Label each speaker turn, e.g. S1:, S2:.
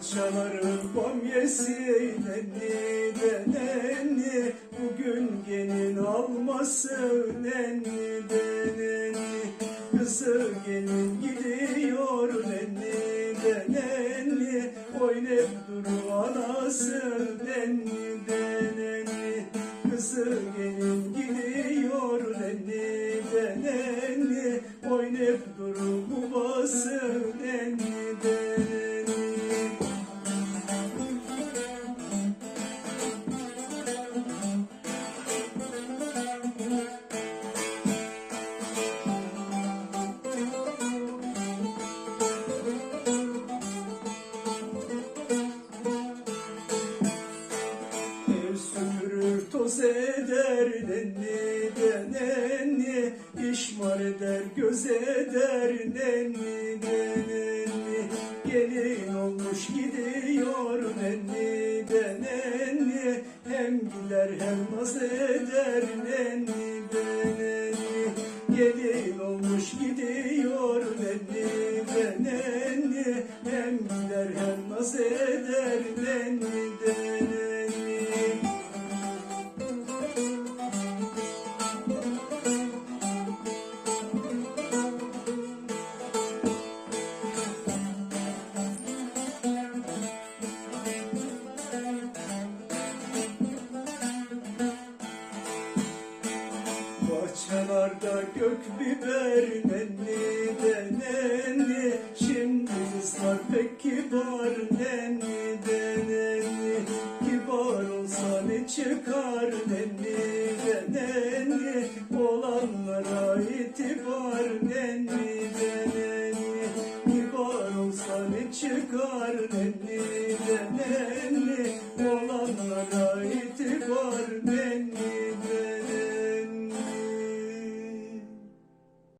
S1: Bahçelerin bamyesi nenni de nenni Bugün gelin alması nenni de Kızı gelin gidiyor nenni de nenni Oynayıp duru anası nenni de Kızı gelin gidiyor nenni de nenni Oynayıp duru babası nenni de toz eder nenni de nenni İşmar eder göz eder nenni de nenni Gelin olmuş gidiyor nenni de nenni Hem güler hem naz eder nenni de nenni Gelin olmuş gidiyor nenni de nenni Bahçelerde gök biber nenni de nenni. Şimdi kızlar pek kibar nenni de nenni. Kibar olsa ne çıkar nenni de nenni. Olanlara itibar nenni de nenni. Kibar olsa ne çıkar nenni de nenni. Olanlara